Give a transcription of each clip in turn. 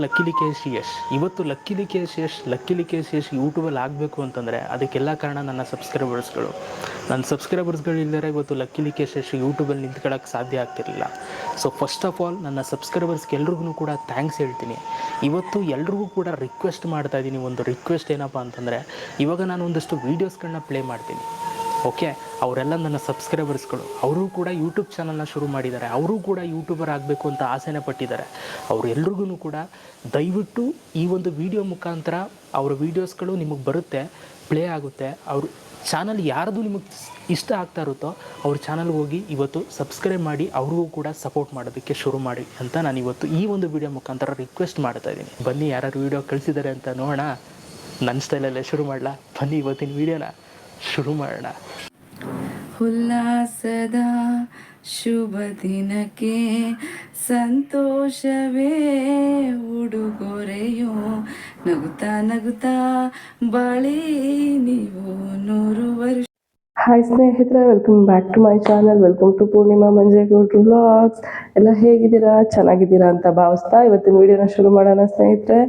ಲಕ್ಕಿಲಿ K C Yash ಇವತ್ತು luckily K C Yash luckily K C ಯೂಟ್ಯೂಬಲ್ಲಿ ಆಗಬೇಕು ಅಂತಂದರೆ ಅದಕ್ಕೆಲ್ಲ ಕಾರಣ ನನ್ನ ಸಬ್ಸ್ಕ್ರೈಬರ್ಸ್ಗಳು. ನನ್ನ ಸಬ್ಸ್ಕ್ರೈಬರ್ಸ್ಗಳು ಇಲ್ಲದರೆ ಇವತ್ತು ಲಕ್ಕಿಲಿ ಕೆ ಸಿ ಯೂಟ್ಯೂಬಲ್ಲಿ ನಿಂತ್ಕೊಳ್ಳೋಕ್ಕೆ ಸಾಧ್ಯ ಆಗ್ತಿರಲಿಲ್ಲ. ಸೊ ಫಸ್ಟ್ ಆಫ್ ಆಲ್ ನನ್ನ ಸಬ್ಸ್ಕ್ರೈಬರ್ಸ್ಗೆ ಎಲ್ರಿಗೂ ಕೂಡ ಥ್ಯಾಂಕ್ಸ್ ಹೇಳ್ತೀನಿ. ಇವತ್ತು ಎಲ್ರಿಗೂ ಕೂಡ ರಿಕ್ವೆಸ್ಟ್ ಮಾಡ್ತಾ ಇದ್ದೀನಿ ಒಂದು ರಿಕ್ವೆಸ್ಟ್ ಏನಪ್ಪ ಅಂತಂದರೆ, ಇವಾಗ ನಾನು ಒಂದಷ್ಟು ವೀಡಿಯೋಸ್ಗಳನ್ನ ಪ್ಲೇ ಮಾಡ್ತೀನಿ. ಓಕೆ? ಅವರೆಲ್ಲ ನನ್ನ ಸಬ್ಸ್ಕ್ರೈಬರ್ಸ್ಗಳು ಅವರು ಕೂಡ ಯೂಟ್ಯೂಬ್ ಚಾನಲ್ನ ಶುರು ಮಾಡಿದ್ದಾರೆ. ಅವರು ಕೂಡ ಯೂಟ್ಯೂಬರ್ ಆಗಬೇಕು ಅಂತ ಆಸೆನ ಪಟ್ಟಿದ್ದಾರೆ. ಅವರೆಲ್ಲರಿಗೂ ಕೂಡ ದಯವಿಟ್ಟು ಈ ಒಂದು ವಿಡಿಯೋ ಮುಖಾಂತರ ಅವರ ವೀಡಿಯೋಸ್ಗಳು ನಿಮಗೆ ಬರುತ್ತೆ ಪ್ಲೇ ಆಗುತ್ತೆ. ಅವರು ಚಾನಲ್ ಯಾರ್ದು ನಿಮಗೆ ಇಷ್ಟ ಆಗ್ತಾ ಇರುತ್ತೋ ಅವ್ರ ಚಾನಲ್ಗೆ ಹೋಗಿ ಇವತ್ತು ಸಬ್ಸ್ಕ್ರೈಬ್ ಮಾಡಿ ಅವ್ರಿಗೂ ಕೂಡ ಸಪೋರ್ಟ್ ಮಾಡೋದಕ್ಕೆ ಶುರು ಮಾಡಿ ಅಂತ ನಾನು ಇವತ್ತು ಈ ಒಂದು ವಿಡಿಯೋ ಮುಖಾಂತರ ರಿಕ್ವೆಸ್ಟ್ ಮಾಡ್ತಾ ಇದ್ದೀನಿ. ಬನ್ನಿ ಯಾರು ವಿಡಿಯೋ ಕಳಿಸಿದ್ದಾರೆ ಅಂತ ನೋಡೋಣ. ನನ್ನ ಸ್ಟೈಲಲ್ಲೇ ಶುರು ಮಾಡಲಾ? ಬನ್ನಿ ಇವತ್ತಿನ ವಿಡಿಯೋನ ಶುರು ಮಾಡೋಣ. ಉಲ್ಲಾಸದ ಶುಭ ದಿನಕ್ಕೆ ಸಂತೋಷವೇ ಉಡುಗೊರೆಯೋ? ನಗುತ್ತಾ ನಗುತ್ತಾ ಬಾಳಿ ನೀವು ನೂರು ವರ್ಷ ಹಾಯ್ ಸ್ನೇಹಿತರೆ welcome back to my channel welcome to Poornima Manjegowdru vlogs ಎಲ್ಲ ಹೇಗಿದ್ದೀರಾ? ಚೆನ್ನಾಗಿದ್ದೀರಾ ಅಂತ ಭಾವಿಸ್ತಾ ಇವತ್ತಿನ ವಿಡಿಯೋನ ಶುರು ಮಾಡೋಣ ಸ್ನೇಹಿತರೆ.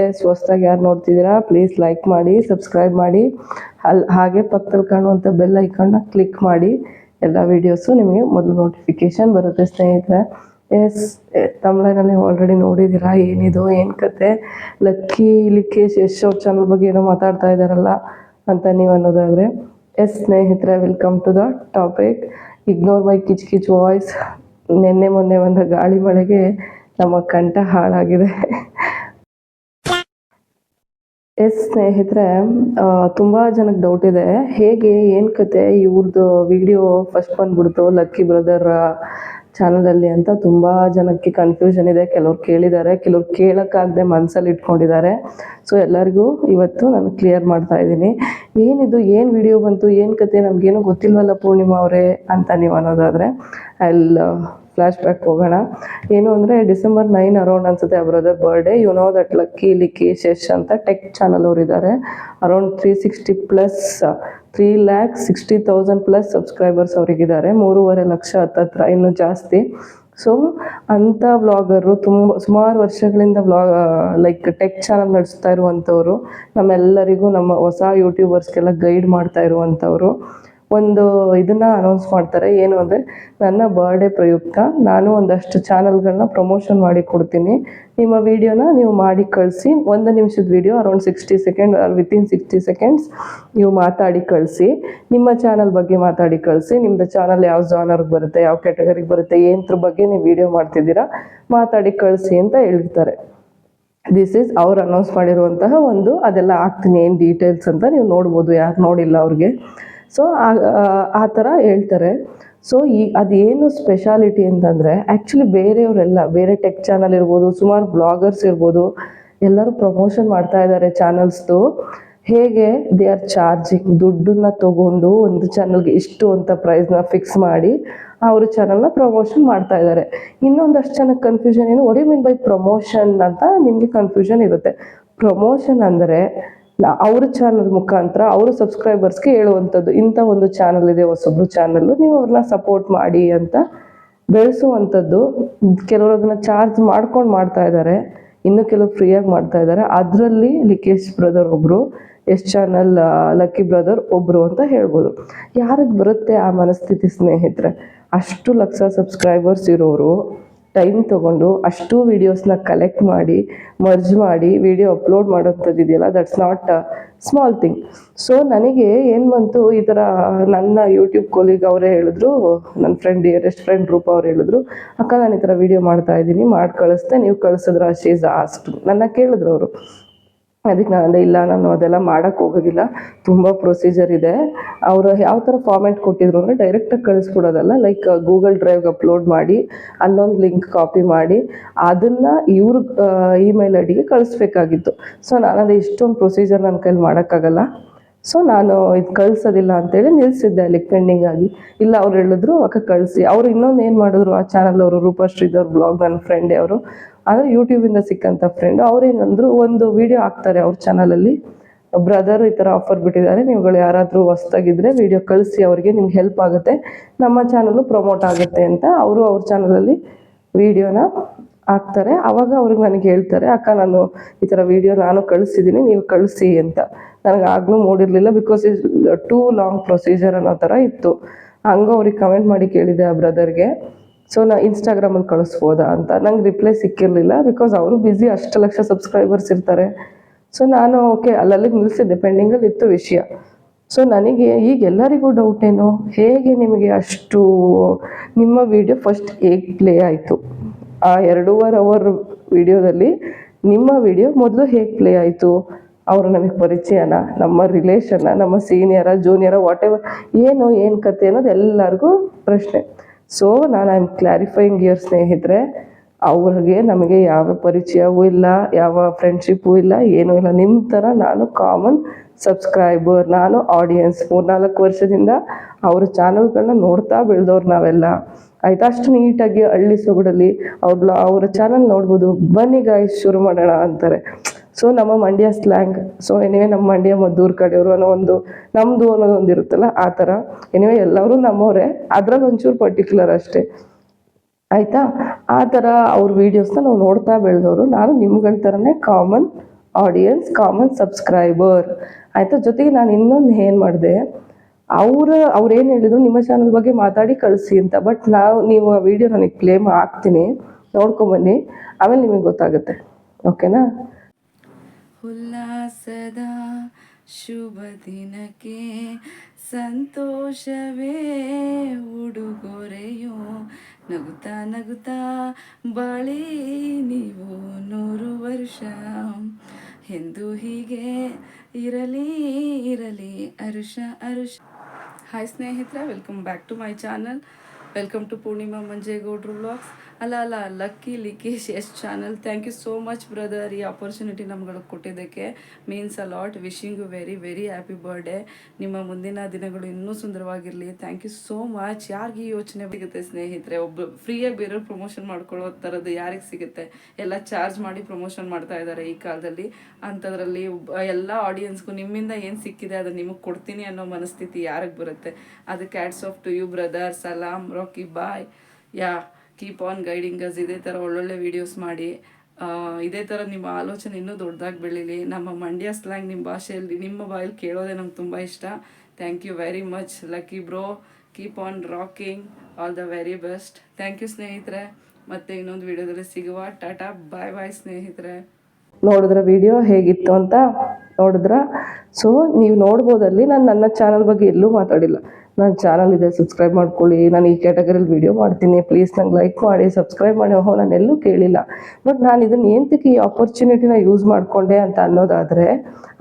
ಎಸ್ ಹೊಸ್ದಾಗಿ ಯಾರು ನೋಡ್ತಿದ್ದೀರಾ? ಪ್ಲೀಸ್ ಲೈಕ್ ಮಾಡಿ ಸಬ್ಸ್ಕ್ರೈಬ್ ಮಾಡಿ. ಅಲ್ಲಿ ಹಾಗೆ ಪಕ್ಕದಲ್ಲಿ ಕಾಣುವಂಥ ಬೆಲ್ ಐಕಾನ್ನ ಕ್ಲಿಕ್ ಮಾಡಿ. ಎಲ್ಲ ವೀಡಿಯೋಸು ನಿಮಗೆ ಮೊದಲು ನೋಟಿಫಿಕೇಶನ್ ಬರುತ್ತೆ ಸ್ನೇಹಿತರೆ. ಎಸ್ ತಮಿಳಿನಲ್ಲಿ ಆಲ್ರೆಡಿ ನೋಡಿದ್ದೀರಾ? ಏನಿದು? ಏನು ಕತೆ? ಲಕ್ಕಿ, ಲಿಕೇಶ್, ಯಶ್ ಅವ್ರ ಚಾನಲ್ ಬಗ್ಗೆ ಏನೋ ಮಾತಾಡ್ತಾ ಇದ್ದಾರಲ್ಲ ಅಂತ ನೀವು ಅನ್ನೋದಾದರೆ. ಎಸ್ ಸ್ನೇಹಿತರೆ welcome to the topic ignore my ಕಿಚ್ ಕಿಚ್ ವಾಯ್ಸ್ ನಿನ್ನೆ ಮೊನ್ನೆ ಬಂದ ಗಾಳಿ ಮಳೆಗೆ ನಮ್ಮ ಕಂಠ ಹಾಳಾಗಿದೆ. ಎಸ್ ಸ್ನೇಹಿತರೆ ತುಂಬ ಜನಕ್ಕೆ ಡೌಟ್ ಇದೆ. ಹೇಗೆ, ಏನು ಕತೆ ಇವ್ರದ್ದು ವಿಡಿಯೋ ಫಸ್ಟ್ ಬಂದ್ಬಿಡ್ತು ಲಕ್ಕಿ ಬ್ರದರ್ ಚಾನಲಲ್ಲಿ ಅಂತ ತುಂಬ ಜನಕ್ಕೆ ಕನ್ಫ್ಯೂಷನ್ ಇದೆ. ಕೆಲವ್ರು ಕೇಳಿದ್ದಾರೆ, ಕೆಲವ್ರು ಕೇಳೋಕ್ಕಾಗದೆ ಮನಸ್ಸಲ್ಲಿ ಇಟ್ಕೊಂಡಿದ್ದಾರೆ. ಸೊ ಎಲ್ಲರಿಗೂ ಇವತ್ತು ನಾನು ಕ್ಲಿಯರ್ ಮಾಡ್ತಾ ಇದ್ದೀನಿ. ಏನಿದು, ಏನು ವಿಡಿಯೋ ಬಂತು, ಏನು ಕತೆ, ನಮಗೇನು ಗೊತ್ತಿಲ್ವಲ್ಲ ಪೂರ್ಣಿಮಾ ಅವರೇ ಅಂತ ನೀವು ಅನ್ನೋದಾದರೆ ಅಲ್ಲಿ ಫ್ಲ್ಯಾಶ್ ಬ್ಯಾಕ್ ಹೋಗೋಣ. ಏನು ಅಂದರೆ ಡಿಸೆಂಬರ್ ನೈನ್ ಅರೌಂಡ್ ಅನ್ಸುತ್ತೆ ಆ brother birthday you know that lucky ಲಿಕ್ಕಿ ಶೆಷ್ ಅಂತ ಟೆಕ್ ಚಾನಲ್ ಅವರು ಇದ್ದಾರೆ around three sixty plus three lakh sixty thousand plus subscribers ಅವರಿಗಿದ್ದಾರೆ ಮೂರುವರೆ ಲಕ್ಷ ಹತ್ತತ್ರ, ಇನ್ನೂ ಜಾಸ್ತಿ. ಸೊ ಅಂಥ ಬ್ಲಾಗರು ತುಂಬ, ಸುಮಾರು ವರ್ಷಗಳಿಂದ ಬ್ಲಾಗ್ ಲೈಕ್ ಟೆಕ್ ಚಾನಲ್ ನಡೆಸ್ತಾ ಇರುವಂಥವ್ರು, ನಮ್ಮೆಲ್ಲರಿಗೂ ನಮ್ಮ ಹೊಸ ಯೂಟ್ಯೂಬರ್ಸ್ಗೆಲ್ಲ ಗೈಡ್ ಮಾಡ್ತಾ ಇರುವಂಥವ್ರು. ಒಂದು ಇದನ್ನ ಅನೌನ್ಸ್ ಮಾಡ್ತಾರೆ. ಏನು ಅಂದರೆ, ನನ್ನ ಬರ್ಡೇ ಪ್ರಯುಕ್ತ ನಾನು ಒಂದಷ್ಟು ಚಾನಲ್ಗಳನ್ನ ಪ್ರಮೋಷನ್ ಮಾಡಿ ಕೊಡ್ತೀನಿ. ನಿಮ್ಮ ವಿಡಿಯೋನ ನೀವು ಮಾಡಿ ಕಳಿಸಿ. ಒಂದು ನಿಮಿಷದ video around sixty second within sixty seconds ನೀವು ಮಾತಾಡಿ ಕಳಿಸಿ. ನಿಮ್ಮ ಚಾನಲ್ ಬಗ್ಗೆ ಮಾತಾಡಿ ಕಳಿಸಿ. ನಿಮ್ಮದು ಚಾನಲ್ ಯಾವ ಜಾನರ್ಗೆ ಬರುತ್ತೆ, ಯಾವ ಕ್ಯಾಟಗರಿಗೆ ಬರುತ್ತೆ, ಏನತ್ರ ಬಗ್ಗೆ ನೀವು ವಿಡಿಯೋ ಮಾಡ್ತಿದ್ದೀರಾ, ಮಾತಾಡಿ ಕಳಿಸಿ ಅಂತ ಹೇಳ್ತಾರೆ. ದಿಸ್ ಈಸ್ ಅವ್ರು ಅನೌನ್ಸ್ ಮಾಡಿರುವಂತಹ ಒಂದು ಅದೆಲ್ಲ ಹಾಕ್ತೀನಿ. ಏನು ಡೀಟೇಲ್ಸ್ ಅಂತ ನೀವು ನೋಡ್ಬೋದು. ಯಾರು ನೋಡಿಲ್ಲ ಅವ್ರಿಗೆ. ಸೊ ಆ ಥರ ಹೇಳ್ತಾರೆ. ಸೊ ಈ, ಅದೇನು ಸ್ಪೆಷಾಲಿಟಿ ಅಂತಂದರೆ ಆ್ಯಕ್ಚುಲಿ ಬೇರೆಯವರೆಲ್ಲ, ಬೇರೆ ಟೆಕ್ ಚಾನಲ್ ಇರ್ಬೋದು, ಸುಮಾರು ಬ್ಲಾಗರ್ಸ್ ಇರ್ಬೋದು, ಎಲ್ಲರೂ ಪ್ರಮೋಷನ್ ಮಾಡ್ತಾ ಇದ್ದಾರೆ ಚಾನಲ್ಸ್ದು ಹೇಗೆ? ದೇ ಆರ್ ಚಾರ್ಜಿಂಗ್ ದುಡ್ಡನ್ನ ತಗೊಂಡು ಒಂದು ಚಾನಲ್ಗೆ ಇಷ್ಟು ಅಂತ ಪ್ರೈಸ್ನ ಫಿಕ್ಸ್ ಮಾಡಿ ಅವರು ಚಾನಲ್ನ ಪ್ರಮೋಷನ್ ಮಾಡ್ತಾ ಇದ್ದಾರೆ ಇನ್ನೊಂದಷ್ಟು ಜನಕ್ಕೆ ಕನ್ಫ್ಯೂಷನ್ ಏನು ಒಡಿ ಮೀನ್ ಬೈ ಪ್ರಮೋಷನ್ ಅಂತ ನಿಮಗೆ ಕನ್ಫ್ಯೂಷನ್ ಇರುತ್ತೆ. ಪ್ರಮೋಷನ್ ಅಂದರೆ ಅವ್ರ ಚಾನಲ್ ಮುಖಾಂತರ ಅವರು ಸಬ್ಸ್ಕ್ರೈಬರ್ಸ್ಗೆ ಹೇಳುವಂಥದ್ದು ಇಂಥ ಒಂದು ಚಾನಲ್ ಇದೆ, ಹೊಸೊಬ್ರು ಚಾನಲ್ಲು ನೀವು ಅವ್ರನ್ನ ಸಪೋರ್ಟ್ ಮಾಡಿ ಅಂತ ಬೆಳೆಸುವಂಥದ್ದು ಕೆಲವರು ಅದನ್ನ ಚಾರ್ಜ್ ಮಾಡ್ಕೊಂಡು ಮಾಡ್ತಾ ಇದ್ದಾರೆ ಇನ್ನು ಕೆಲವು ಫ್ರೀಯಾಗಿ ಮಾಡ್ತಾ ಇದ್ದಾರೆ ಅದರಲ್ಲಿ ಲಿಕೇಶ್ ಬ್ರದರ್ ಒಬ್ಬರು ಎಸ್ ಚಾನಲ್ ಲಕ್ಕಿ ಬ್ರದರ್ ಒಬ್ಬರು ಅಂತ ಹೇಳ್ಬೋದು. ಯಾರಿಗೆ ಬರುತ್ತೆ ಆ ಮನಸ್ಥಿತಿ ಸ್ನೇಹಿತರೆ? ಅಷ್ಟು ಲಕ್ಷ ಸಬ್ಸ್ಕ್ರೈಬರ್ಸ್ ಇರೋರು. ಟೈಮ್ ತೊಗೊಂಡು ಅಷ್ಟು ವೀಡಿಯೋಸ್ನ ಕಲೆಕ್ಟ್ ಮಾಡಿ ಮರ್ಜ್ ಮಾಡಿ ವಿಡಿಯೋ ಅಪ್ಲೋಡ್ ಮಾಡೋಂಥದ್ದು ಇದೆಯಲ್ಲ that's not small thing so ನನಗೆ ಏನು ಬಂತು, ಈ ಥರ ನನ್ನ ಯೂಟ್ಯೂಬ್ ಕೊಲೀಗ್ ಅವರೇ ಹೇಳಿದ್ರು ನನ್ನ ಫ್ರೆಂಡ್ ಡಿಯರೆಸ್ಟ್ ಫ್ರೆಂಡ್ ರೂಪ ಅವ್ರು ಹೇಳಿದ್ರು, ಅಕ್ಕ, ನಾನು ಈ ಥರ ವೀಡಿಯೋ ಮಾಡ್ತಾ ಇದ್ದೀನಿ, ಮಾಡಿ ಕಳಿಸ್ದೆ ನೀವು ಕಳಿಸಿದ್ರೆ ಶೀಸ್ ಆಸ್ಟ್ ನನ್ನ ಕೇಳಿದ್ರು ಅವರು. ಅದಕ್ಕೆ ನಾನು ಅಂದೆ, ಇಲ್ಲ, ನಾನು ಅದೆಲ್ಲ ಮಾಡೋಕ್ಕೆ ಹೋಗೋದಿಲ್ಲ. ತುಂಬ ಪ್ರೊಸೀಜರ್ ಇದೆ. ಅವರು ಯಾವ ಥರ ಫಾರ್ಮೆಟ್ ಕೊಟ್ಟಿದ್ರು ಅಂದರೆ ಡೈರೆಕ್ಟಾಗಿ ಕಳಿಸ್ಬಿಡೋದಲ್ಲ ಲೈಕ್ ಗೂಗಲ್ ಡ್ರೈವ್ಗೆ ಅಪ್ಲೋಡ್ ಮಾಡಿ ಅಲ್ಲೊಂದು ಲಿಂಕ್ ಕಾಪಿ ಮಾಡಿ, ಅದನ್ನು ಇವ್ರ ಇಮೇಲ್ ಐ ಡಿಗೆ ಕಳಿಸ್ಬೇಕಾಗಿತ್ತು. ಸೊ ನಾನು ಅದೇ, ಇಷ್ಟೊಂದು ಪ್ರೊಸೀಜರ್ ನನ್ನ ಕೈಲಿ ಮಾಡೋಕ್ಕಾಗಲ್ಲ. ಸೊ ನಾನು ಇದು ಕಳಿಸೋದಿಲ್ಲ ಅಂತೇಳಿ ನಿಲ್ಲಿಸಿದ್ದೆ ಅಲ್ಲಿ ಪೆಂಡಿಂಗ್ ಆಗಿ. ಇಲ್ಲ, ಅವ್ರು ಹೇಳಿದ್ರು, ಅಕ್ಕ, ಕಳಿಸಿ. ಅವ್ರು ಇನ್ನೊಂದು ಏನು ಮಾಡಿದ್ರು, ಆ ಚಾನಲ್ ಅವರು ರೂಪಶ್ರೀದವ್ರ ಬ್ಲಾಗ್ ನನ್ನ ಫ್ರೆಂಡೇ ಅವರು ಅಂದರೆ ಯೂಟ್ಯೂಬಿಂದ ಸಿಕ್ಕಂಥ ಫ್ರೆಂಡು ಅವ್ರೇನಂದ್ರು ಒಂದು ವಿಡಿಯೋ ಹಾಕ್ತಾರೆ ಅವ್ರ ಚಾನಲಲ್ಲಿ ಬ್ರದರ್ ಈ ಥರ ಆಫರ್ ಬಿಟ್ಟಿದ್ದಾರೆ. ನೀವುಗಳು ಯಾರಾದರೂ ಹೊಸ್ದಾಗಿದ್ದರೆ ವಿಡಿಯೋ ಕಳಿಸಿ, ಅವರಿಗೆ ನಿಮ್ಗೆ ಹೆಲ್ಪ್ ಆಗುತ್ತೆ. ನಮ್ಮ ಚಾನಲು ಪ್ರಮೋಟ್ ಆಗುತ್ತೆ ಅಂತ ಅವರು ಅವ್ರ ಚಾನಲಲ್ಲಿ ವಿಡಿಯೋನ ಹಾಕ್ತಾರೆ. ಅವಾಗ ಅವ್ರಿಗೆ ನನಗೆ ಹೇಳ್ತಾರೆ, ಅಕ್ಕ, ನಾನು ಈ ಥರ ವಿಡಿಯೋ ನಾನು ಕಳಿಸಿದ್ದೀನಿ ನೀವು ಕಳಿಸಿ ಅಂತ. ನನಗೆ ಆಗಲೂ ಮೂಡಿರಲಿಲ್ಲ because is too long procedure ಅನ್ನೋ ಥರ ಇತ್ತು. ಹಂಗೆ ಅವ್ರಿಗೆ ಕಮೆಂಟ್ ಮಾಡಿ ಕೇಳಿದೆ ಆ ಬ್ರದರ್ಗೆ ಸೊ ನಾ ಇನ್ಸ್ಟಾಗ್ರಾಮಲ್ಲಿ ಕಳಿಸ್ಬೋದಾ ಅಂತ. ನಂಗೆ ರಿಪ್ಲೈ ಸಿಕ್ಕಿರಲಿಲ್ಲ ಬಿಕಾಸ್ ಅವರು ಬ್ಯುಸಿ ಅಷ್ಟು ಲಕ್ಷ ಸಬ್ಸ್ಕ್ರೈಬರ್ಸ್ ಇರ್ತಾರೆ. ಸೊ ನಾನು ಓಕೆ ಅಲ್ಲಲ್ಲಿಗೆ ನಿಲ್ಲಿಸಿದ್ದೆ ಪೆಂಡಿಂಗಲ್ಲಿ ಇತ್ತು ವಿಷಯ. ಸೊ ನನಗೆ ಈಗ ಎಲ್ಲರಿಗೂ ಡೌಟ್ ಏನು? ಹೇಗೆ ನಿಮಗೆ ಅಷ್ಟು, ನಿಮ್ಮ ವಿಡಿಯೋ ಫಸ್ಟ್ ಹೇಗೆ ಪ್ಲೇ ಆಯಿತು? ಆ ಎರಡೂವರೆ ಅವರ್ ವಿಡಿಯೋದಲ್ಲಿ ನಿಮ್ಮ ವಿಡಿಯೋ ಮೊದಲು ಹೇಗೆ ಪ್ಲೇ ಆಯಿತು? ಅವರು ನಮಗೆ ಪರಿಚಯನ, ನಮ್ಮ ರಿಲೇಷನ್ನ ನಮ್ಮ ಸೀನಿಯರ ಜೂನಿಯರ ವಾಟ್ ಎವರ್ ಏನು ಏನು ಕತೆ ಅನ್ನೋದು ಎಲ್ಲರಿಗೂ ಪ್ರಶ್ನೆ. ಸೊ ನಾನು ಐ ಆಮ್ ಕ್ಲಾರಿಫೈಯಿಂಗ್ ಇಯರ್ ಸ್ನೇಹಿತರೆ, ಅವ್ರಿಗೆ ನಮಗೆ ಯಾವ ಪರಿಚಯವೂ ಇಲ್ಲ, ಯಾವ ಫ್ರೆಂಡ್ಶಿಪ್ಪೂ ಇಲ್ಲ, ಏನೂ ಇಲ್ಲ. ನಿಮ್ಮ ಥರ ನಾನು ಕಾಮನ್ ಸಬ್ಸ್ಕ್ರೈಬರ್ ನಾನು ಆಡಿಯನ್ಸ್ ಮೂರ್ನಾಲ್ಕು ವರ್ಷದಿಂದ ಅವ್ರ ಚಾನಲ್ಗಳನ್ನ ನೋಡ್ತಾ ಬೆಳೆದವ್ರು ನಾವೆಲ್ಲ. ಆಯ್ತಾ? ಅಷ್ಟು ನೀಟಾಗಿ ಹಳ್ಳಿ ಸೊಗಡಲ್ಲಿ ಅವ್ರ ಅವರ ಚಾನಲ್ ನೋಡ್ಬೋದು. ಬನ್ನಿ ಗಾಯ್ಸ್ ಶುರು ಮಾಡೋಣ ಅಂತಾರೆ. ಸೊ ನಮ್ಮ ಮಂಡ್ಯ ಸ್ಲ್ಯಾಂಗ್ ಸೊ ಎನಿವೆ ನಮ್ಮ ಮಂಡ್ಯ ಮದ್ದೂರು ಕಡೆಯವರು ಅನ್ನೋ ಒಂದು ನಮ್ಮದು ಅನ್ನೋದು ಒಂದು ಇರುತ್ತಲ್ಲ, ಆ ಥರ. ಎನಿವೆ ಎಲ್ಲರೂ ನಮ್ಮವರೇ. ಅದ್ರಲ್ಲಿ ಒಂಚೂರು ಪರ್ಟಿಕ್ಯುಲರ್ ಅಷ್ಟೇ. ಆಯಿತಾ? ಆ ಥರ ಅವ್ರ ವೀಡಿಯೋಸ್ನ ನಾವು ನೋಡ್ತಾ ಬೆಳೆದವರು. ನಾನು ನಿಮ್ಗಳ ಥರನೇ ಕಾಮನ್ ಆಡಿಯನ್ಸ್ ಕಾಮನ್ ಸಬ್ಸ್ಕ್ರೈಬರ್ ಆಯಿತಾ? ಜೊತೆಗೆ ನಾನು ಇನ್ನೊಂದು ಏನು ಮಾಡಿದೆ? ಅವರ, ಅವ್ರು ಏನು ಹೇಳಿದ್ರು ನಿಮ್ಮ ಚಾನಲ್ ಬಗ್ಗೆ ಮಾತಾಡಿ ಕಳಿಸಿ ಅಂತ. ಬಟ್ ನಾವು, ನೀವು ಆ ವಿಡಿಯೋ ನನಗೆ ಕ್ಲೇಮ್ ಹಾಕ್ತೀನಿ. ನೋಡ್ಕೊಂಬನ್ನಿ ಆಮೇಲೆ ನಿಮಗೆ ಗೊತ್ತಾಗುತ್ತೆ. ಓಕೆನಾ ಉಲ್ಲಾಸದ ಶುಭ ದಿನಕ್ಕೆ ಸಂತೋಷವೇ ಉಡುಗೊರೆಯೋ? ನಗುತ್ತಾ ನಗುತ್ತಾ ಬಳಿ ನೀವು ನೂರು ವರ್ಷ. ಎಂದು ಹೀಗೆ ಇರಲಿ ಇರಲಿ, ಅರುಷ ಅರುಷ. ಹಾಯ್ ಸ್ನೇಹಿತರೆ welcome back to my channel welcome to Poornima Manjegowdru vlogs ಅಲ್ಲ ಅಲ್ಲ Lucky Likesh S channel thank you so much brother ಈ ಆಪರ್ಚುನಿಟಿ ನಮ್ಗಳಿಗೆ ಕೊಟ್ಟಿದ್ದಕ್ಕೆ. Means a lot wishing you very very happy birthday ನಿಮ್ಮ ಮುಂದಿನ ದಿನಗಳು ಇನ್ನೂ ಸುಂದರವಾಗಿರಲಿ. ಥ್ಯಾಂಕ್ ಯು ಸೋ ಮಚ್ ಯಾರಿಗೆ ಈ ಯೋಚನೆ ಸಿಗುತ್ತೆ ಸ್ನೇಹಿತರೆ? ಒಬ್ಬ ಫ್ರೀಯಾಗಿ ಬೇರೆಯವ್ರು ಪ್ರಮೋಷನ್ ಮಾಡ್ಕೊಳ್ಳೋ ಥರದ್ದು ಯಾರಿಗೆ ಸಿಗುತ್ತೆ? ಎಲ್ಲ ಚಾರ್ಜ್ ಮಾಡಿ ಪ್ರಮೋಷನ್ ಮಾಡ್ತಾ ಇದ್ದಾರೆ ಈ ಕಾಲದಲ್ಲಿ. ಅಂಥದ್ರಲ್ಲಿ ಎಲ್ಲ ಆಡಿಯನ್ಸ್ಗೂ ನಿಮ್ಮಿಂದ ಏನು ಸಿಕ್ಕಿದೆ ಅದು ನಿಮಗೆ ಕೊಡ್ತೀನಿ ಅನ್ನೋ ಮನಸ್ಥಿತಿ ಯಾರಿಗೆ ಬರುತ್ತೆ? ಅದಕ್ಕೆ hats off to you brother ಸಲಾಮ್ Rocky Bhai yeah keep on guiding us ಇದೇ ಥರ ಒಳ್ಳೊಳ್ಳೆ ವೀಡಿಯೋಸ್ ಮಾಡಿ. ಇದೇ ಥರ ನಿಮ್ಮ ಆಲೋಚನೆ ಇನ್ನೂ ದೊಡ್ಡದಾಗಿ ಬೆಳೀಲಿ. ನಮ್ಮ ಮಂಡ್ಯ ಸ್ಲ್ಯಾಂಗ್ ನಿಮ್ಮ ಭಾಷೆಯಲ್ಲಿ, ನಿಮ್ಮ ಬಾಯಲ್ಲಿ ಕೇಳೋದೆ ನಮ್ಗೆ ತುಂಬ ಇಷ್ಟ. Thank you very much lucky bro keep on rocking all the very best thank you ಸ್ನೇಹಿತರೆ. ಮತ್ತೆ ಇನ್ನೊಂದು ವಿಡಿಯೋದಲ್ಲಿ ಸಿಗುವ. ಟಾಟಾ ಬಾಯ್ ಬಾಯ್ ಸ್ನೇಹಿತರೆ. ನೋಡಿದ್ರ ವಿಡಿಯೋ ಹೇಗಿತ್ತು ಅಂತ ನೋಡಿದ್ರ? ಸೊ ನೀವು ನೋಡ್ಬೋದಲ್ಲಿ ನಾನು ನನ್ನ ಚಾನಲ್ ಬಗ್ಗೆ ಎಲ್ಲೂ ಮಾತಾಡಿಲ್ಲ. ನನ್ನ ಚಾನಲ್ ಇದೆ ಸಬ್ಸ್ಕ್ರೈಬ್ ಮಾಡ್ಕೊಳ್ಳಿ. ನಾನು ಈ ಕ್ಯಾಟಗರಿಲಿ ವೀಡಿಯೋ ಮಾಡ್ತೀನಿ. ಪ್ಲೀಸ್ ನಂಗೆ ಲೈಕ್ ಮಾಡಿ ಸಬ್ಸ್ಕ್ರೈಬ್ ಮಾಡಿ. ಓಹೋ ಎಲ್ಲೂ ಕೇಳಿಲ್ಲ. ಬಟ್ ನಾನು ಇದನ್ನು ಏಂತಕ್ಕೆ ಈ ಆಪರ್ಚುನಿಟಿನ ಯೂಸ್ ಮಾಡಿಕೊಂಡೆ ಅಂತ ಅನ್ನೋದಾದರೆ,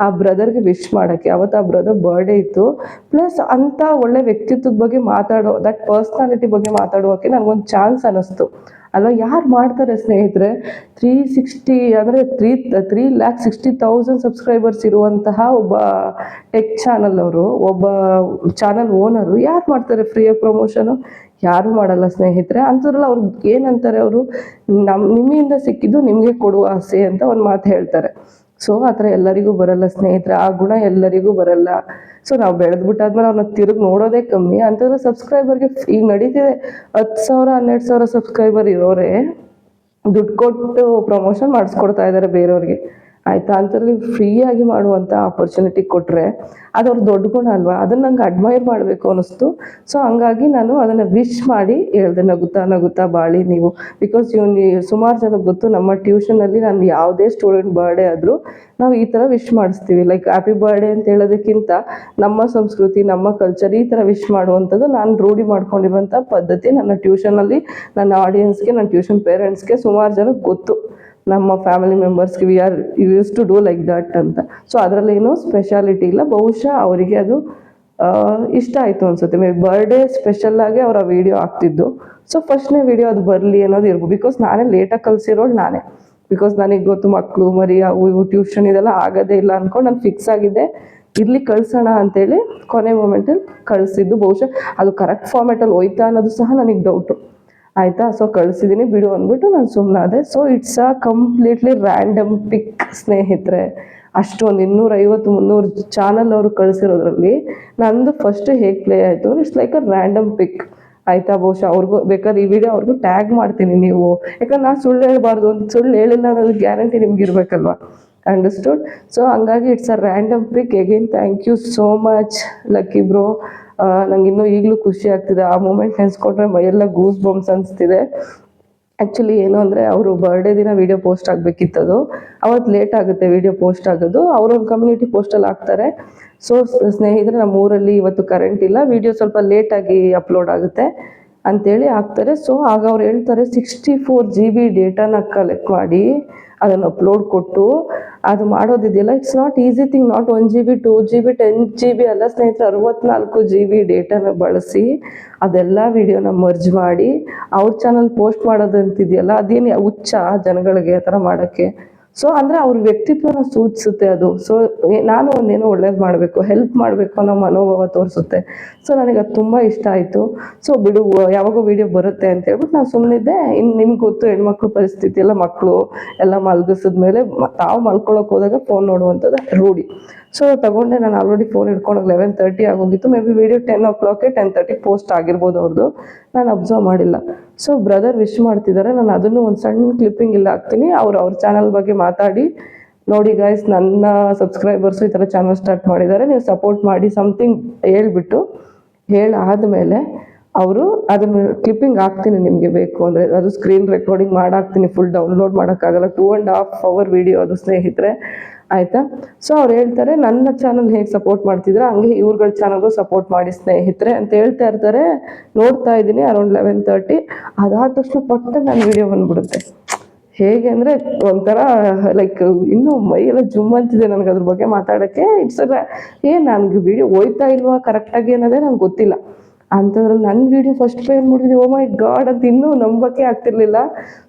ಆ ಬ್ರದರ್ಗೆ ವಿಶ್ ಮಾಡೋಕ್ಕೆ. ಅವತ್ತು ಆ ಬ್ರದರ್ ಬರ್ಡೇ ಇತ್ತು. ಪ್ಲಸ್ ಅಂಥ ಒಳ್ಳೆ ವ್ಯಕ್ತಿತ್ವದ ಬಗ್ಗೆ ಮಾತಾಡೋ ದಟ್ ಪರ್ಸ್ನಾಲಿಟಿ ಬಗ್ಗೆ ಮಾತಾಡೋಕ್ಕೆ ನನಗೊಂದು ಚಾನ್ಸ್ ಅನ್ನಿಸ್ತು. ಅಲ್ವಾ ಯಾರು ಮಾಡ್ತಾರೆ ಸ್ನೇಹಿತರೆ? ತ್ರೀ ಸಿಕ್ಸ್ಟಿ ಅಂದರೆ three three lakh sixty thousand subscribers ಇರುವಂತಹ ಒಬ್ಬ ಟೆಕ್ ಚಾನಲ್ ಅವರು, ಒಬ್ಬ ಚಾನಲ್ ಓನರು ಯಾರು ಮಾಡ್ತಾರೆ ಫ್ರೀಯಾಗಿ ಪ್ರಮೋಷನು ಯಾರು ಮಾಡಲ್ಲ ಸ್ನೇಹಿತರೆ? ಅಂಥದ್ರಲ್ಲ ಅವ್ರಿಗೆ ಏನಂತಾರೆ ಅವರು? ನಮ್ಮ ನಿಮ್ಮಿಂದ ಸಿಕ್ಕಿದ್ದು ನಿಮಗೆ ಕೊಡುವ ಆಸೆ ಅಂತ ಒಂದು ಮಾತು ಹೇಳ್ತಾರೆ. ಸೊ ಆ ಥರ ಎಲ್ಲರಿಗೂ ಬರಲ್ಲ ಸ್ನೇಹಿತರೆ. ಆ ಗುಣ ಎಲ್ಲರಿಗೂ ಬರಲ್ಲ. ಸೊ ನಾವು ಬೆಳೆದ್ಬಿಟ್ಟಾದ್ಮೇಲೆ ಅವ್ರನ್ನ ತಿರುಗಿ ನೋಡೋದೇ ಕಮ್ಮಿ. ಅಂತಂದ್ರೆ ಸಬ್ಸ್ಕ್ರೈಬರ್ಗೆ ಈಗ ನಡೀತಿದೆ. ಹತ್ತು ಸಾವಿರ, ಹನ್ನೆರಡು ಸಾವಿರ ಸಬ್ಸ್ಕ್ರೈಬರ್ ಇರೋರೆ, ದುಡ್ಡು ಕೊಟ್ಟು ಪ್ರಮೋಷನ್ ಮಾಡಿಸ್ಕೊಡ್ತಾ ಇದ್ದಾರೆ ಬೇರೆಯವ್ರಿಗೆ. ಆಯ್ತಾ? ಅಂಥದ್ರಲ್ಲಿ ಫ್ರೀಯಾಗಿ ಮಾಡುವಂಥ ಆಪರ್ಚುನಿಟಿ ಕೊಟ್ಟರೆ ಅದು ಅವ್ರ ದೊಡ್ಡ ಗುಣ ಅಲ್ವಾ? ಅದನ್ನು ನಂಗೆ ಅಡ್ಮೈರ್ ಮಾಡಬೇಕು ಅನ್ನಿಸ್ತು. ಸೊ ಹಂಗಾಗಿ ನಾನು ಅದನ್ನು ವಿಶ್ ಮಾಡಿ ಹೇಳ್ದೆ, ನಗುತ್ತಾ ನಗುತ್ತಾ ಬಾಳಿ ನೀವು. ಬಿಕಾಸ್ ಇವ್ನು ಸುಮಾರು ಜನ ಗೊತ್ತು, ನಮ್ಮ ಟ್ಯೂಷನಲ್ಲಿ ನಾನು ಯಾವುದೇ ಸ್ಟೂಡೆಂಟ್ ಬರ್ಡೇ ಆದರೂ ನಾವು ಈ ಥರ ವಿಶ್ ಮಾಡಿಸ್ತೀವಿ. ಲೈಕ್ ಹ್ಯಾಪಿ ಬರ್ಡೇ ಅಂತ ಹೇಳೋದಕ್ಕಿಂತ ನಮ್ಮ ಸಂಸ್ಕೃತಿ, ನಮ್ಮ ಕಲ್ಚರ್ ಈ ಥರ ವಿಶ್ ಮಾಡುವಂಥದ್ದು ನಾನು ರೂಢಿ ಮಾಡ್ಕೊಂಡಿರುವಂಥ ಪದ್ಧತಿ ನನ್ನ ಟ್ಯೂಷನಲ್ಲಿ ನನ್ನ ಆಡಿಯನ್ಸ್ಗೆ ನನ್ನ ಟ್ಯೂಷನ್ ಪೇರೆಂಟ್ಸ್ಗೆ ಸುಮಾರು ಜನಕ್ಕೆ ಗೊತ್ತು. ನಮ್ಮ family ಮೆಂಬರ್ಸ್ಗೆ we are use to do like that ಅಂತ. ಸೊ ಅದರಲ್ಲೇನು ಸ್ಪೆಷಾಲಿಟಿ ಇಲ್ಲ. ಬಹುಶಃ ಅವರಿಗೆ ಅದು ಇಷ್ಟ ಆಯಿತು ಅನ್ಸುತ್ತೆ. ಮೇ ಬರ್ಡೇ ಸ್ಪೆಷಲ್ಲಾಗಿ ಅವರ ವಿಡಿಯೋ ಆಗ್ತಿದ್ದು ಸೊ ಫಸ್ಟ್ನೇ ವಿಡಿಯೋ ಅದು ಬರಲಿ ಅನ್ನೋದು ಇರ್ಬೋದು ಬಿಕಾಸ್ ನಾನೇ ಲೇಟಾಗಿ ಕಲಿಸಿರೋಳು ನಾನೇ. ಬಿಕಾಸ್ ನನಗೆ ಗೊತ್ತು ಮಕ್ಕಳು ಮರಿ ಅವು ಟ್ಯೂಷನ್ ಇದೆಲ್ಲ ಆಗೋದೇ ಇಲ್ಲ ಅಂದ್ಕೊಂಡು ನಾನು ಫಿಕ್ಸ್ ಆಗಿದ್ದೆ. ಇರ್ಲಿ ಕಳ್ಸೋಣ ಅಂತೇಳಿ ಕೊನೆ ಮೂಮೆಂಟಲ್ಲಿ ಕಳಿಸಿದ್ದು. ಬಹುಶಃ ಅದು ಕರೆಕ್ಟ್ ಫಾರ್ಮೆಟಲ್ಲಿ ಹೋಯ್ತಾ ಅನ್ನೋದು ಸಹ ನನಗೆ ಡೌಟು ಆಯಿತಾ? ಸೊ ಕಳಿಸಿದ್ದೀನಿ ಬಿಡು ಅಂದ್ಬಿಟ್ಟು ನಾನು ಸುಮ್ಮನಾದೆ so it's a completely random pick ಸ್ನೇಹಿತರೆ. ಅಷ್ಟೊಂದು ಇನ್ನೂರೈವತ್ತು ಮುನ್ನೂರು ಚಾನಲ್ ಅವರು ಕಳಿಸಿರೋದ್ರಲ್ಲಿ ನಂದು ಫಸ್ಟ್ ಹೇಗೆ ಪ್ಲೇ ಆಯಿತು it's like a random pick ಆಯ್ತಾ, ಬಹುಶಃ ಅವ್ರಿಗೂ ಬೇಕಾದ್ರೆ ಈ ವಿಡಿಯೋ ಅವ್ರಿಗೂ ಟ್ಯಾಗ್ ಮಾಡ್ತೀನಿ ನೀವು. ಯಾಕಂದ್ರೆ ನಾನು ಸುಳ್ಳು ಹೇಳ್ಬಾರ್ದು ಒಂದು ಸುಳ್ಳು ಹೇಳಿಲ್ಲ ಅನ್ನೋದು ಗ್ಯಾರಂಟಿ ನಿಮ್ಗೆ ಇರಬೇಕಲ್ವ? ಅಂಡರ್ಸ್ಟುಡ್ ಸೊ ಹಂಗಾಗಿ it's a random pick again thank you so much lucky bro ನಂಗೆ ಇನ್ನೂ ಈಗಲೂ ಖುಷಿ ಆಗ್ತಿದೆ. ಆ ಮೂಮೆಂಟ್ ನೆನೆಸ್ಕೊಂಡ್ರೆ ಮೈಯೆಲ್ಲ ಗೂಸ್ ಬಾಂಬ್ಸ್ ಅನಿಸ್ತಿದೆ. ಆ್ಯಕ್ಚುಲಿ ಏನು ಅಂದರೆ ಅವರು ಬರ್ಡೇ ದಿನ ವೀಡಿಯೋ ಪೋಸ್ಟ್ ಆಗಬೇಕಿತ್ತದು. ಅವತ್ತು ಲೇಟ್ ಆಗುತ್ತೆ ವೀಡಿಯೋ ಪೋಸ್ಟ್ ಆಗೋದು. ಅವರೊಂದು ಕಮ್ಯುನಿಟಿ ಪೋಸ್ಟಲ್ಲಿ ಹಾಕ್ತಾರೆ. ಸೊ ಸ್ನೇಹಿತರೆ ನಮ್ಮ ಊರಲ್ಲಿ ಇವತ್ತು ಕರೆಂಟ್ ಇಲ್ಲ. ವೀಡಿಯೋ ಸ್ವಲ್ಪ ಲೇಟಾಗಿ ಅಪ್ಲೋಡ್ ಆಗುತ್ತೆ. ಅಂತೇಳಿ ಹಾಕ್ತಾರೆ. ಸೊ ಆಗ ಅವ್ರು ಹೇಳ್ತಾರೆ ಸಿಕ್ಸ್ಟಿ ಫೋರ್ ಜಿ ಬಿ ಡೇಟಾನ ಕಲೆಕ್ಟ್ ಮಾಡಿ, ಅದನ್ನು ಅಪ್ಲೋಡ್ ಕೊಟ್ಟು, ಅದು ಮಾಡೋದಿದೆಯಲ್ಲ it's not easy thing not one G B two G B ten G B ಎಲ್ಲ ಸ್ನೇಹಿತರೆ, ಅರವತ್ನಾಲ್ಕು ಜಿ ಬಿ ಡೇಟಾನ ಬಳಸಿ, ಅದೆಲ್ಲ ವಿಡಿಯೋನ ಮರ್ಜ್ ಮಾಡಿ, ಅವ್ರ ಚಾನಲ್ ಪೋಸ್ಟ್ ಮಾಡೋದಂತಿದೆಯಲ್ಲ, ಅದೇನು ಹುಚ್ಚ ಜನಗಳಿಗೆ ಆ ಥರ ಮಾಡೋಕ್ಕೆ? ಸೊ ಅಂದರೆ ಅವ್ರ ವ್ಯಕ್ತಿತ್ವನ ಸೂಚಿಸುತ್ತೆ ಅದು. ಸೊ ನಾನು ಒಂದೇನೋ ಒಳ್ಳೇದು ಮಾಡಬೇಕು ಹೆಲ್ಪ್ ಮಾಡಬೇಕು ಅನ್ನೋ ಮನೋಭಾವ ತೋರಿಸುತ್ತೆ. ಸೊ ನನಗೆ ಅದು ತುಂಬ ಇಷ್ಟ ಆಯಿತು. ಸೊ ಬಿಡು ಯಾವಾಗೋ ವಿಡಿಯೋ ಬರುತ್ತೆ ಅಂತ ಹೇಳ್ಬಿಟ್ಟು ನಾನು ಸುಮ್ಮನಿದ್ದೆ ಇನ್ನು ನಿಮ್ಗೆ ಗೊತ್ತು, ಹೆಣ್ಮಕ್ಳು ಪರಿಸ್ಥಿತಿ ಎಲ್ಲ ಮಕ್ಕಳು ಎಲ್ಲ ಮಲಗಿಸಿದ್ಮೇಲೆ ತಾವು ಮಲ್ಕೊಳಕ್ಕೆ ಹೋದಾಗ ಫೋನ್ ನೋಡುವಂಥದ್ದು ರೂಢಿ. ಸೊ ತಗೊಂಡೆ, ನಾನು ಆಲ್ರೆಡಿ ಫೋನ್ ಹಿಡ್ಕೊಂಡೋಗಿ ಲೆವೆನ್ ತರ್ಟಿ ಆಗೋಗಿತ್ತು. Maybe video ten o'clock ten thirty post ಆಗಿರ್ಬೋದು ಅವ್ರದ್ದು ನಾನು ಅಬ್ಸರ್ವ್ ಮಾಡಿಲ್ಲ. ಸೊ ಬ್ರದರ್ ವಿಶ್ ಮಾಡ್ತಿದ್ದಾರೆ ನಾನು ಅದನ್ನು ಒಂದು ಸಣ್ಣ ಕ್ಲಿಪ್ಪಿಂಗ್ ಇಲ್ಲ ಹಾಕ್ತೀನಿ. ಅವ್ರು, ಅವ್ರ ಚಾನಲ್ ಬಗ್ಗೆ ಮಾತಾಡಿ. ನೋಡಿ ಗೈಸ್ ನನ್ನ ಸಬ್ಸ್ಕ್ರೈಬರ್ಸು ಈ ಥರ ಚಾನಲ್ ಸ್ಟಾರ್ಟ್ ಮಾಡಿದ್ದಾರೆ. ನೀವು ಸಪೋರ್ಟ್ ಮಾಡಿ ಸಮಥಿಂಗ್ ಹೇಳ್ಬಿಟ್ಟು. ಹೇಳಾದಮೇಲೆ ಅವರು ಅದನ್ನು ಕ್ಲಿಪ್ಪಿಂಗ್ ಹಾಕ್ತೀನಿ ನಿಮಗೆ ಬೇಕು. ಅಂದರೆ ಅದು ಸ್ಕ್ರೀನ್ ರೆಕಾರ್ಡಿಂಗ್ ಮಾಡಾಕ್ತೀನಿ. ಫುಲ್ ಡೌನ್ಲೋಡ್ ಮಾಡೋಕ್ಕಾಗಲ್ಲ. Two and half hour video ಅದು ಸ್ನೇಹಿತರೆ. ಆಯಿತಾ? ಸೊ ಅವ್ರು ಹೇಳ್ತಾರೆ, ನನ್ನ ಚಾನಲ್ ಹೇಗೆ ಸಪೋರ್ಟ್ ಮಾಡ್ತಿದ್ರೆ ಹಂಗೆ ಇವ್ರುಗಳ ಚಾನಲ್ಗೂ ಸಪೋರ್ಟ್ ಮಾಡಿ ಸ್ನೇಹಿತರೆ. ಅಂತ ಹೇಳ್ತಾ ಇರ್ತಾರೆ. ನೋಡ್ತಾ ಇದ್ದೀನಿ ಅರೌಂಡ್ ಲೆವೆನ್ ತರ್ಟಿ ಅದಾದ ತಕ್ಷಣ ಪಟ್ಟ ನನ್ನ ವಿಡಿಯೋ ಬಂದ್ಬಿಡುತ್ತೆ. ಹೇಗೆ ಅಂದರೆ, ಒಂಥರ ಲೈಕ್ ಇನ್ನೂ ಮೈಯೆಲ್ಲ ಜುಮ್ ಅಂತಿದೆ ನನಗೆ ಅದ್ರ ಬಗ್ಗೆ ಮಾತಾಡೋಕ್ಕೆ. ಇಟ್ಸ್ ಏ ನನಗೆ ವಿಡಿಯೋ ಹೋಯ್ತಾ ಇಲ್ವಾ? ಕರೆಕ್ಟಾಗಿ ಅನ್ನೋದೇ ನಂಗೆ ಗೊತ್ತಿಲ್ಲ. ಅಂಥದ್ರಲ್ಲಿ ನನ್ನ ವಿಡಿಯೋ ಫಸ್ಟ್ ಪೇ ನೋಡಿದ್ವಿ. ಓ ಮೈ ಗಾಡ್ ಅಂತ ಇನ್ನೂ ನಂಬಕ್ಕೆ ಆಗ್ತಿರ್ಲಿಲ್ಲ.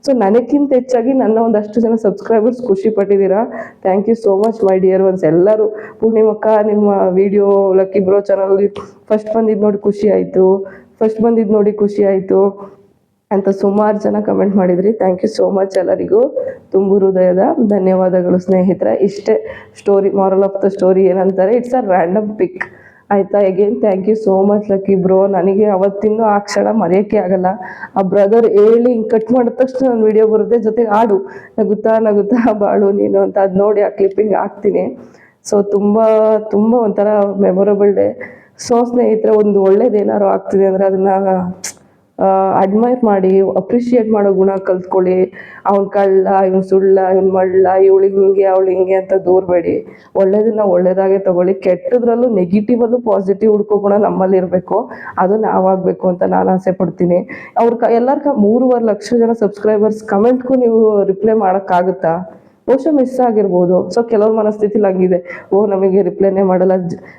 ಸೊ ನನಗಿಂತ ಹೆಚ್ಚಾಗಿ ನನ್ನ ಒಂದಷ್ಟು ಜನ ಸಬ್ಸ್ಕ್ರೈಬರ್ಸ್ ಖುಷಿ ಪಟ್ಟಿದ್ದೀರಾ? Thank you so much my dear ones ಎಲ್ಲರೂ. ಪೂರ್ಣಿಮಕ್ಕ, ನಿಮ್ಮ video lucky bro channel first ಬಂದಿದ್ದು ನೋಡಿ ಖುಷಿ ಆಯಿತು. ಫಸ್ಟ್ ಬಂದಿದ್ದು ನೋಡಿ ಖುಷಿ ಆಯಿತು. ಅಂತ ಸುಮಾರು ಜನ ಕಮೆಂಟ್ ಮಾಡಿದ್ರಿ. ಥ್ಯಾಂಕ್ ಯು ಸೋ ಮಚ್ ಎಲ್ಲರಿಗೂ. ತುಂಬು ಹೃದಯದ ಧನ್ಯವಾದಗಳು ಸ್ನೇಹಿತರೆ. ಇಷ್ಟೇ story moral of the story ಏನಂತಾರೆ? ಇಟ್ಸ್ ಅ ರ್ಯಾಂಡಮ್ ಪಿಕ್ ಆಯಿತಾ again thank you so much lucky bro ನನಗೆ ಅವತ್ತಿನ್ನೂ ಆ ಕ್ಷಣ ಮರೆಯೋಕ್ಕೆ ಆಗಲ್ಲ. ಆ ಬ್ರದರ್ ಹೇಳಿ ಹಿಂಗೆ ಕಟ್ ಮಾಡಿದ ತಕ್ಷಣ ನನ್ನ ವಿಡಿಯೋ ಬರುತ್ತೆ. ಜೊತೆಗೆ ಹಾಡು. ನಗುತ್ತಾ ನಗುತ್ತಾ, ಬಾಳು, ನೀನು ಅಂತ ಅದು ನೋಡಿ ಆ ಕ್ಲಿಪ್ಪಿಂಗ್ ಹಾಕ್ತೀನಿ. ಸೊ ತುಂಬ ತುಂಬ ಒಂಥರ ಮೆಮೊರಬಲ್ ಡೇ ಸೊ ಸ್ನೇಹಿತರೆ, ಒಂದು ಒಳ್ಳೇದೇನಾದ್ರು ಆಗ್ತಿದೆ ಅಂದರೆ ಅದನ್ನು ಅಡ್ಮೈರ್ ಮಾಡಿ ಅಪ್ರಿಷಿಯೇಟ್ ಮಾಡೋ ಗುಣ ಕಲ್ತ್ಕೊಳ್ಳಿ. ಅವ್ನ ಕಳ್ಳ, ಇವ್ನು ಸುಳ್ಳ, ಇವ್ನು ಮಳ್ಳ ಇವಳಿಗೆ ಹಿಂಗೆ, ಅವಳು ಹಿಂಗೆ ಅಂತ ದೂರಬೇಡಿ ಒಳ್ಳೇದನ್ನ ಒಳ್ಳೇದಾಗೆ ತಗೊಳ್ಳಿ. ಕೆಟ್ಟದ್ರಲ್ಲೂ ನೆಗೆಟಿವಲ್ಲೂ ಪಾಸಿಟಿವ್ ಹುಡ್ಕೋ ಗುಣ ನಮ್ಮಲ್ಲಿ ಇರಬೇಕು. ಅದು ನಾವಾಗಬೇಕು ಅಂತ ನಾನು ಆಸೆ ಪಡ್ತೀನಿ. ಅವ್ರ ಕ ಕ ಮೂರುವರೆ ಲಕ್ಷ ಜನ ಸಬ್ಸ್ಕ್ರೈಬರ್ಸ್ ಕಮೆಂಟ್ಗೂ ನೀವು ರಿಪ್ಲೈ ಮಾಡೋಕ್ಕಾಗುತ್ತಾ? ಬಹುಶಃ ಮಿಸ್ ಆಗಿರ್ಬೋದು. ಸೊ ಕೆಲವ್ರ ಮನಸ್ಥಿತಿಲಿ ಹಂಗಿದೆ ಓ ನಮಗೆ ರಿಪ್ಲೈನೇ ಮಾಡಲ್ಲ.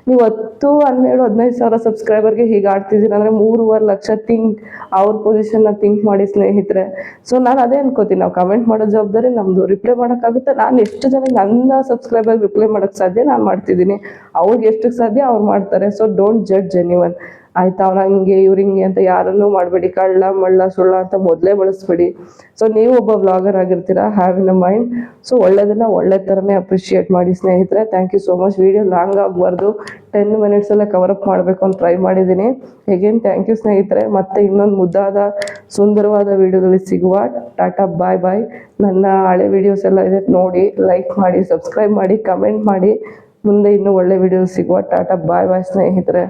ನೀವು ಹತ್ತು ಹನ್ನೆರಡು, ಹದಿನೈದು ಸಾವಿರ ಸಬ್ಸ್ಕ್ರೈಬರ್ಗೆ ಹೀಗೆ ಆಡ್ತಿದ್ದೀರ ಅಂದರೆ ಮೂರುವರೆ ಲಕ್ಷ ಥಿಂಕ್ ಅವ್ರ ಪೊಸಿಷನ್ನ ಥಿಂಕ್ ಮಾಡಿ ಸ್ನೇಹಿತರೆ. ಸೊ ನಾನು ಅದೇ ಅನ್ಕೋತೀನಿ. ನಾವು ಕಮೆಂಟ್ ಮಾಡೋ ಜವಾಬ್ದಾರಿ ನಮ್ಮದು ರಿಪ್ಲೈ ಮಾಡೋಕ್ಕಾಗುತ್ತೆ. ನಾನು ಎಷ್ಟು ಜನ ನನ್ನ ಸಬ್ಸ್ಕ್ರೈಬರ್ಗೆ ರಿಪ್ಲೈ ಮಾಡೋಕ್ಕೆ ಸಾಧ್ಯ ನಾನು ಮಾಡ್ತಿದ್ದೀನಿ. ಅವ್ರಿಗೆ ಎಷ್ಟಕ್ಕೆ ಸಾಧ್ಯ ಅವ್ರು ಮಾಡ್ತಾರೆ. ಸೊ ಡೋಂಟ್ ಜಡ್ಜ್ ಎನಿವನ್ ಆಯ್ತಾ, ಅವ್ನು ಹಂಗೆ, ಇವ್ರು ಹಿಂಗೆ ಅಂತ ಯಾರನ್ನೂ ಮಾಡಬೇಡಿ. ಕಳ್ಳ, ಮಳ್ಳ, ಸುಳ್ಳ ಅಂತ ಮೊದಲೇ ಬಳಸ್ಬೇಡಿ. ಸೊ ನೀವು ಒಬ್ಬ vlogger ಆಗಿರ್ತೀರಾ have in a mind so ಒಳ್ಳೇದನ್ನ ಒಳ್ಳೆ ಥರನೇ ಅಪ್ರಿಷಿಯೇಟ್ ಮಾಡಿ ಸ್ನೇಹಿತರೆ. Thank you so much video long ಆಗಬಾರ್ದು. ಟೆನ್ ಮಿನಿಟ್ಸಲ್ಲೇ ಕವರ್ ಅಪ್ ಮಾಡಬೇಕು ಅಂತ ಟ್ರೈ ಮಾಡಿದ್ದೀನಿ. ಹೇಗೇನು ಥ್ಯಾಂಕ್ ಯು ಸ್ನೇಹಿತರೆ. ಮತ್ತೆ ಇನ್ನೊಂದು ಮುದ್ದಾದ, ಸುಂದರವಾದ ವಿಡಿಯೋದಲ್ಲಿ ಸಿಗುವ ಟಾಟಾ ಬಾಯ್ ಬಾಯ್ ನನ್ನ ಹಳೆ ವಿಡಿಯೋಸ್ ಎಲ್ಲ ಇದೆ, ನೋಡಿ ಲೈಕ್ ಮಾಡಿ ಸಬ್ಸ್ಕ್ರೈಬ್ ಮಾಡಿ ಕಮೆಂಟ್ ಮಾಡಿ. ಮುಂದೆ ಇನ್ನೂ ಒಳ್ಳೆ ವಿಡಿಯೋಸ್ ಸಿಗುವ. ಟಾಟಾ ಬಾಯ್ ಬಾಯ್ ಸ್ನೇಹಿತರೆ.